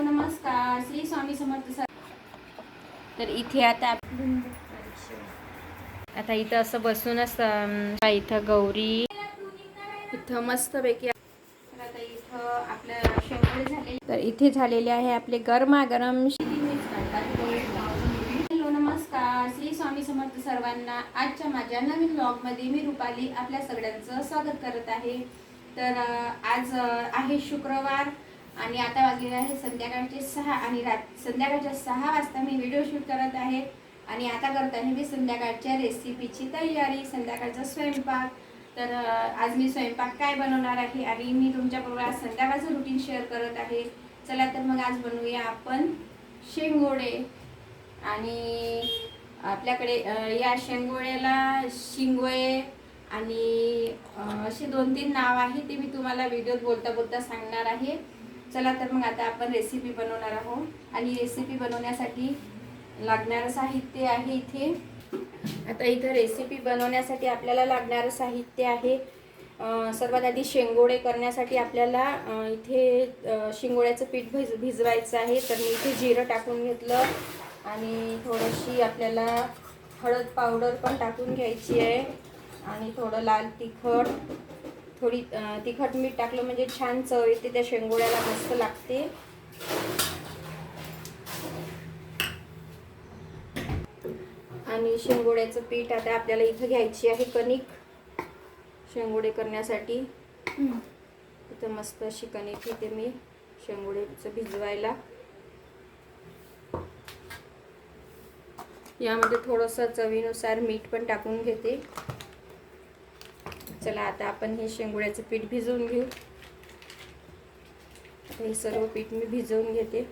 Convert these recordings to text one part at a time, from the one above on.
Hello नमस्कार Shri Swami Samarth sir. तर इथे आता आता इथं असं बसूनच इथं गौरी इथं मस्तपैकी आता इथं आपलं शेंगोळे झाले तर इथे झालेले आहे आपले गरमागरम हॅलो नमस्कार श्री स्वामी समर्थ सर्वांना आजच्या माझ्या नवीन ब्लॉगमध्ये मी रुपाली आपल्या सगळ्यांचं स्वागत करत आहे. तर आज आहे शुक्रवार. आणि आता वाजलेले आहे संध्याकाळचे सहा आणि रात संध्याकाळच्या सहा वाजता मी व्हिडिओ शूट करत आहे. आणि आता करत आहे मी संध्याकाळच्या रेसिपीची तयारी संध्याकाळचा स्वयंपाक. तर आज मी स्वयंपाक काय बनवणार आहे आणि मी तुमच्याबरोबर आज संध्याकाळचं रुटीन शेअर करत आहे. चला तर मग आज बनवूया आपण शेंगोळे आणि आपल्याकडे या शेंगोळ्याला शिंगोळे आणि असे दोन तीन नाव आहे ते मी तुम्हाला व्हिडिओत बोलता बोलता सांगणार आहे. चला तर मग आता आपण रेसिपी बनवणार आहोत. आणि रेसिपी बनवण्यासाठी लागणारं साहित्य आहे इथे. आता इथं रेसिपी बनवण्यासाठी आपल्याला लागणारं साहित्य आहे. सर्वात आधी शेंगोळे करण्यासाठी आपल्याला इथे शिंगोळ्याचं पीठ भिज भिजवायचं आहे. तर मी इथे जिरं टाकून घेतलं. आणि थोडीशी आपल्याला हळद पावडर पण टाकून घ्यायची आहे. आणि थोडं लाल तिखट. थोडी तिखट मीठ टाकलं म्हणजे छान चव येते त्या शेंगोळ्याला मस्त लागते. आणि शेंगोड्याचं पीठ आता आपल्याला इथं घ्यायची आहे कणिक. शेंगोडे करण्यासाठी. इथं मस्त अशी कणिक घेते मी शेंगोड्याचं भिजवायला. यामध्ये थोडंसं चवीनुसार मीठ पण टाकून घेते. चला आता आपण हे शेंगोड्याचं पीठ भिजवून घेऊ. आता हे सर्व पीठ मी भिजवून घेते.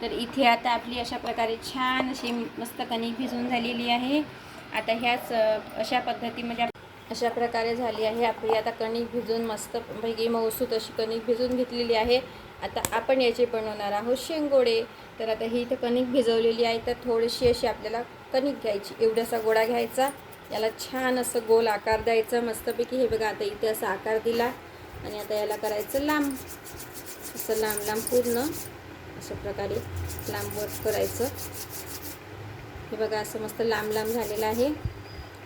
तर इथे आता आपली अशा प्रकारे छान अशी मस्त कणिक भिजून झालेली आहे. आता ह्याच अशा पद्धतीमध्ये अशा प्रकारे झाली आहे. आपली आता कणिक भिजून मस्त पैकी मऊसूत अशी कणिक भिजून घेतलेली आहे. आता आपण याचे बनवणार आहोत शेंगोडे. तर आता ही इथं कणिक भिजवलेली आहे. तर थोडीशी अशी आपल्याला कणिक घ्यायची. एवढासा गोळा घ्यायचा. याला छान असं गोल आकार द्यायचा. मस्तपैकी हे बघा आता इथे असा आकार दिला. आणि आता याला करायचं लांब. असं लांब लांब पूर्ण. अशा प्रकारे लांबवर करायचं. हे बघा असं मस्त लांब लांब झालेलं आहे.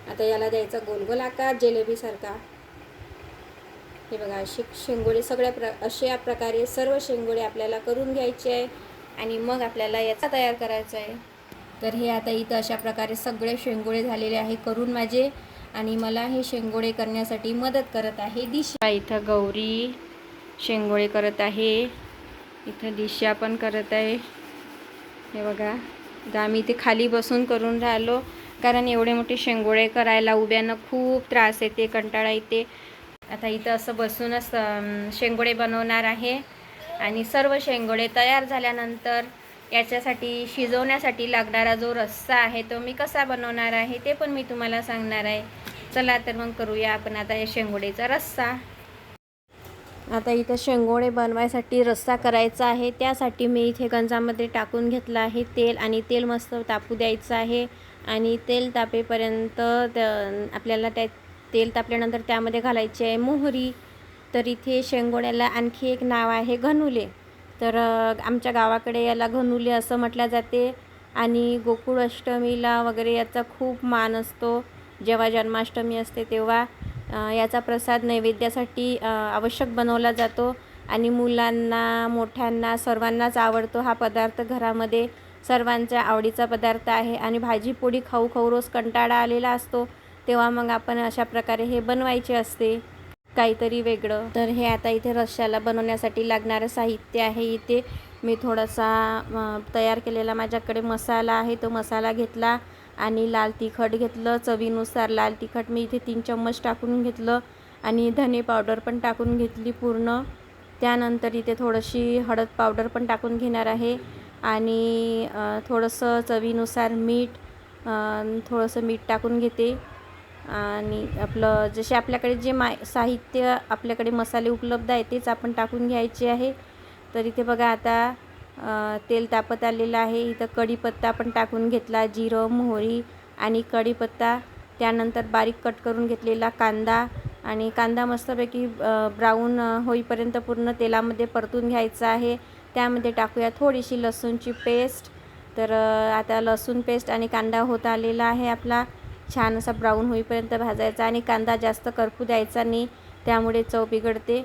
आता याला द्यायचा गोल गोल आकार जिलेबीसारखा. हे बघा असे शेंगोळे सगळ्या प्र अशा प्रकारे सर्व शेंगोळे आपल्याला करून घ्यायचे आहे आणि मग आपल्याला याचा तयार करायचा आहे. तर हे आता इथं अशा प्रकारे सगळे शेंगोळे झालेले आहे करून माझे आणि मला हे शेंगोळे करण्यासाठी मदत करत आहे दिशा. इथं गौरी शेंगोळे करत आहे. इथं दिशा पण करत आहे. हे बघा तर आम्ही इथे खाली बसून करून राहिलो. कारण एवढे मोठे शेंगोळे करायला उभ्यानं खूप त्रास येते कंटाळा येते. आता इथं असं बसूनच शेंगोळे बनवणार आहे. आणि सर्व शेंगोळे तयार झाल्यानंतर याच्यासाठी शिजवण्यासाठी लागणारा जो रस्सा आहे तो मी कसा बनवणार आहे ते पण मी तुम्हाला सांगणार आहे. चला तर मग करूया आपण आता या शेंगोळेचा रस्सा. आता इथं शेंगोळे बनवायसाठी रस्सा करायचा आहे. त्यासाठी मी इथे गंजामध्ये टाकून घेतलं आहे तेल आणि तेल मस्त तापू द्यायचं आहे. आणि तेल तापेपर्यंत त्या- आपल्याला त्या तेल तापल्यानंतर त्यामध्ये घालायची आहे मोहरी. तर इथे शेंगोड्याला आणखी एक नाव आहे घनुले. तर आमच्या गावाकडे याला घनुले असं म्हटलं जाते. आणि गोकुळ अष्टमीला वगैरे याचा खूप मान असतो. जेव्हा जन्माष्टमी असते तेव्हा याचा प्रसाद नैवेद्यासाठी आवश्यक बनवला जातो. आणि मुलांना मोठ्यांना सर्वांनाच आवडतो हा पदार्थ घरामध्ये. सर्वांच्या आवडीचा पदार्थ आहे आणि भाजी पोळी खाऊ खाऊ रोज कंटाळा आलेला असतो तेव्हा मग आपण अशा प्रकारे हे बनवायचे असते. काहीतरी वेगळं. तर हे आता इथे रश्श्याला बनवण्यासाठी लागणारं साहित्य आहे इथे. मी थोडासा तयार केलेला माझ्याकडे मसाला आहे तो मसाला घेतला आणि लाल तिखट घेतलं चवीनुसार लाल तिखट मी इथे तीन चम्मच टाकून घेतलं आणि धने पावडर पण टाकून घेतली पूर्ण. त्यानंतर इथे थोडीशी हळद पावडर पण टाकून घेणार आहे. आणि थोडंसं चवीनुसार मीठ थोडंसं मीठ टाकून घेते. आणि आपलं जसे आपल्याकडे जे मा साहित्य आपल्याकडे मसाले उपलब्ध आहे तेच आपण टाकून घ्यायचे आहे. तर इथे बघा आता तेल तापत आलेलं आहे. इथं कढीपत्ता पण टाकून घेतला जिरं मोहरी आणि कढीपत्ता. त्यानंतर बारीक कट करून घेतलेला कांदा आणि कांदा मस्तपैकी ब्राऊन होईपर्यंत पूर्ण तेलामध्ये परतून घ्यायचा आहे. त्यामध्ये टाकूया थोडीशी लसूणची पेस्ट. तर आता लसूण पेस्ट आणि कांदा होत आलेला आहे आपला. छान असा ब्राऊन होईपर्यंत भाजायचा आणि कांदा जास्त करपू द्यायचा नाही त्यामुळे चव बिघडते.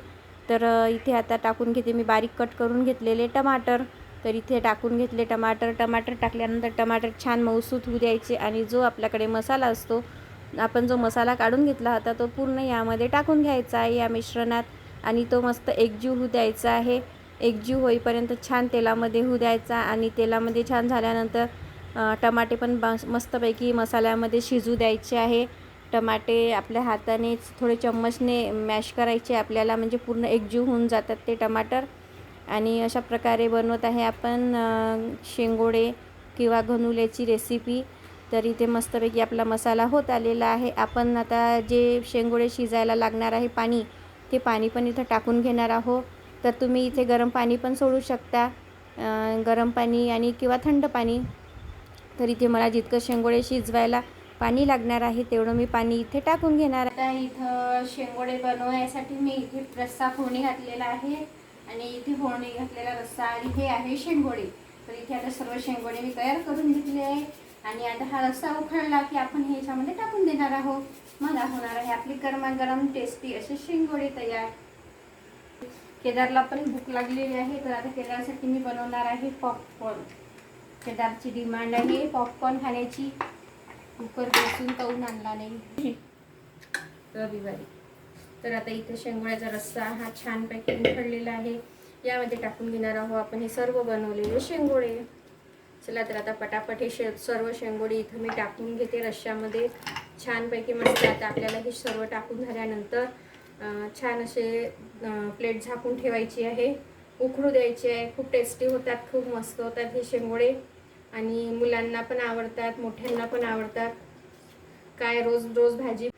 तर इथे आता टाकून घेते मी बारीक कट करून घेतलेले टमाटर. तर इथे टाकून घेतले टमाटर. टमाटर टाकल्यानंतर टमाटर छान मऊसूत होऊ द्यायचे आणि जो आपल्याकडे मसाला असतो आपण जो मसाला काढून घेतला होता तो पूर्ण यामध्ये टाकून घ्यायचा आहे या मिश्रणात. आणि तो मस्त एकजीव होऊ द्यायचा आहे. एकजीव होईपर्यंत छान तेलामध्ये होऊ द्यायचा आणि तेलामध्ये छान झाल्यानंतर टमाटे पण बस मस्तपैकी मसाल्यामध्ये शिजू द्यायचे आहे. टमाटे आपल्या हाताने थोडे चम्मचने मॅश करायचे. आपल्याला म्हणजे पूर्ण एकजीव होऊन जातात ते टमाटर. आणि अशा प्रकारे बनवत आहे आपण शेंगोडे किंवा घनुल्याची रेसिपी. तर इथे मस्तपैकी आपला मसाला होत आलेला आहे. आपण आता जे शेंगोडे शिजायला लागणार आहे पाणी ते पाणी पण इथं टाकून घेणार आहोत. तर तुम्ही इथे गरम पाणी पण सोडू शकता गरम पाणी आणि किंवा थंड पाणी. तर इथे मला जितकं शेंगोडे शिजवायला पाणी लागणार आहे तेवढं मी पाणी इथे टाकून घेणार आता इथं शेंगोडे बनवण्यासाठी मी इथे रस्सा फोडणी घातलेला आहे आणि इथे फोडणी घातलेला रस्सा आणि हे आहे शेंगोळे. तर इथे आता सर्व शेंगोळे मी तयार करून घेतले आहे आणि आता हा रस्सा उखळला की आपण ह्याच्यामध्ये टाकून देणार आहोत. मला होणार आहे आपली गरमागरम टेस्टी असे शेंगोळे तयार. केदारला पण भूक लागलेली आहे तर आता केदारसाठी मी बनवणार आहे पॉपकॉर्न केदारची डिमांड आहे. पॉपकॉर्न खाण्याची कुकर बसून तळून आणला नाही. रविवारी. तर आता इथे शेंगोळ्याचा रस्सा हा छानपैकी उखडलेला आहे. यामध्ये टाकून घेणार आहोत आपण हे सर्व बनवलेले शेंगोळे. चला तर आता पटापट हे शे सर्व शेंगोळे इथं मी टाकून घेते रश्श्यामध्ये. छानपैकी मस्त आता आपल्याला हे सर्व टाकून झाल्यानंतर छान असे प्लेट झाकून ठेवायची आहे. उखडू द्यायची आहे. खूप टेस्टी होतात खूप मस्त होतात हे शेंगोळे. आणि मुलांना पण आवडतात मोठ्यांना पण आवडतात. काय रोज रोज भाजी.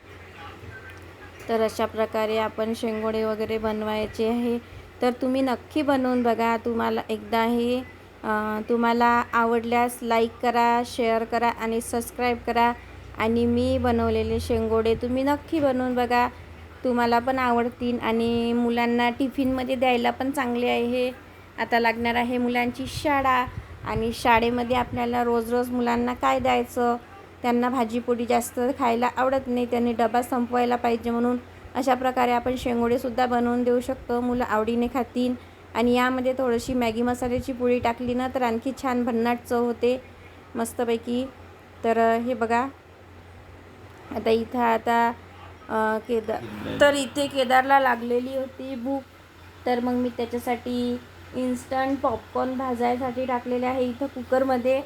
तर अशा प्रकारे आपण शेंगोळे वगैरे बनवायचे आहे. तर तुम्ही नक्की बनवून बघा. तुम्हाला एकदा हे तुम्हाला आवडल्यास लाईक करा शेअर करा आणि सबस्क्राईब करा. आणि मी बनवलेले शेंगोडे तुम्ही नक्की बनवून बघा. तुम्हाला पण आवडतील आणि मुलांना टिफिनमध्ये द्यायला पण चांगले आहे आता लागणार आहे मुलांची शाळा आणि शाळेमध्ये आपल्याला रोज रोज मुलांना काय द्यायचं? त्यांना भाजीपोळी जास्त खायला आवडत नाही त्यांनी डबा संपवायला पाहिजे म्हणून अशा प्रकारे आपण शेंगोडेसुद्धा बनवून देऊ शकतो. मुलं आवडीने खातील आणि यामध्ये थोडीशी मॅगी मसाल्याची पोळी टाकली ना तर आणखी छान भन्नाट चव होते मस्तपैकी. तर हे बघा. आता इथं आता केदार तर इथे केदारला लागलेली होती भूक. तर मग मी त्याच्यासाठी इन्स्टंट पॉपकॉर्न भाजायसाठी टाकलेले आहे. इथं कुकरमध्ये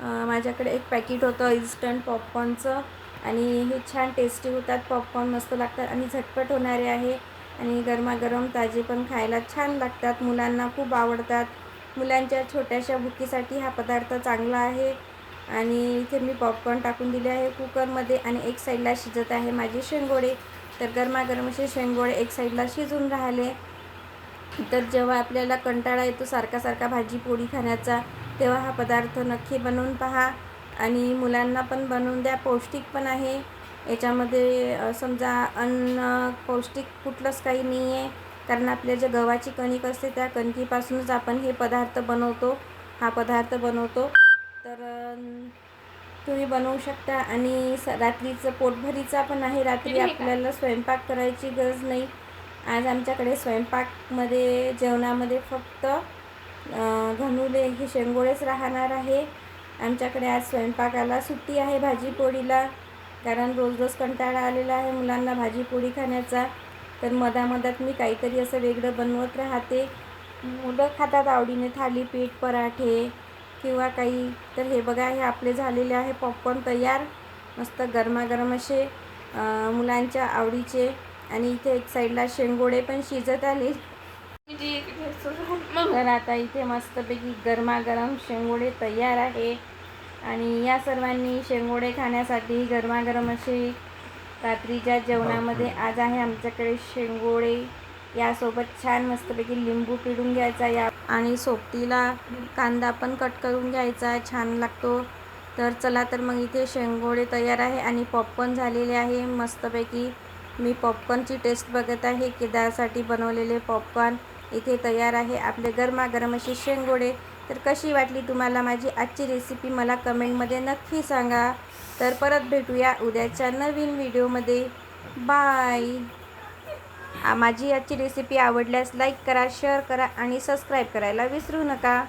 माझ्याकडे एक पॅकेट होतं इन्स्टंट पॉपकॉर्नचं आणि हे छान टेस्टी होतात. पॉपकॉर्न मस्त लागतात आणि झटपट होणारे आहे. आणि गरमागरम ताजे पण खायला छान लागतात. मुलांना खूप आवडतात. मुलांच्या छोट्याशा भुकीसाठी हा पदार्थ चांगला आहे. आणि इथे मी पॉपकॉर्न टाकून दिले आहे कुकरमध्ये आणि एक साईडला शिजत आहे माझे शेंगोळे तर गरमागरम असे शेंगोळे एक साईडला शिजून राहिले. तर जेव्हा आपल्याला कंटाळा येतो सारखा सारखा भाजी पोळी खाण्याचा तेव्हा हा पदार्थ नक्की बनवून पहा. आणि मुलांना पण बनवून द्या पौष्टिक पण आहे. याच्यामध्ये समजा अन्न पौष्टिक कुठलंच काही नाही आहे कारण आपल्या जे गव्हाची कणिक असते त्या कणकीपासूनच आपण हे पदार्थ बनवतो. हा पदार्थ बनवतो. तर तुम्ही बनवू शकता आणि स रात्रीचं पोटभरीचा पण आहे. रात्री आपल्याला स्वयंपाक करायची गरज नाही. आज आमच्याकडे स्वयंपाकमध्ये जेवणामध्ये फक्त घनुले हे शेंगोळेच राहणार आहे. आमच्याकडे आज स्वयंपाकाला सुट्टी आहे भाजीपोळीला. कारण रोज रोज कंटाळा आलेला आहे मुलांना भाजीपोळी खाण्याचा. तर मधामधात मी काहीतरी असं वेगळं बनवत राहते. मुलं खातात आवडीने थालीपीठ पराठे. किंवा काही तर हे बघा हे आपले झालेले आहे पॉपकॉर्न तयार. मस्त गरमागरम असे मुलांच्या आवडीचे. आणि इथे एक साईडला शेंगोडे पण शिजत आले. तर आता इथे मस्तपैकी गरमागरम शेंगोडे तयार आहे. आणि या सर्वांनी शेंगोडे खाण्यासाठी गरमागरम असे रात्रीच्या जेवणामध्ये आज आहे आमच्याकडे शेंगोळे यासोबत छान मस्तपैकी लिंबू पिळून घ्यायचा. या आणि सोबतीला कांदा पण कट करून घ्यायचा आहे छान लागतो. तर चला तर मग इथे शेंगोळे तयार आहे आणि पॉपकॉर्न झालेले आहे मस्तपैकी. मी पॉपकॉर्नची टेस्ट बघत आहे केदारसाठी बनवलेले पॉपकॉर्न इथे तयार आहे आपले गरमागरम असे शेंगोळे. तर कशी वाटली तुम्हाला माझी आजची रेसिपी मला कमेंटमध्ये नक्की सांगा. तर परत भेटूया उद्याच्या नवीन व्हिडिओमध्ये बाय माझी आजची रेसिपी आवडल्यास लाईक करा शेअर करा आणि सबस्क्राईब करायला विसरू नका.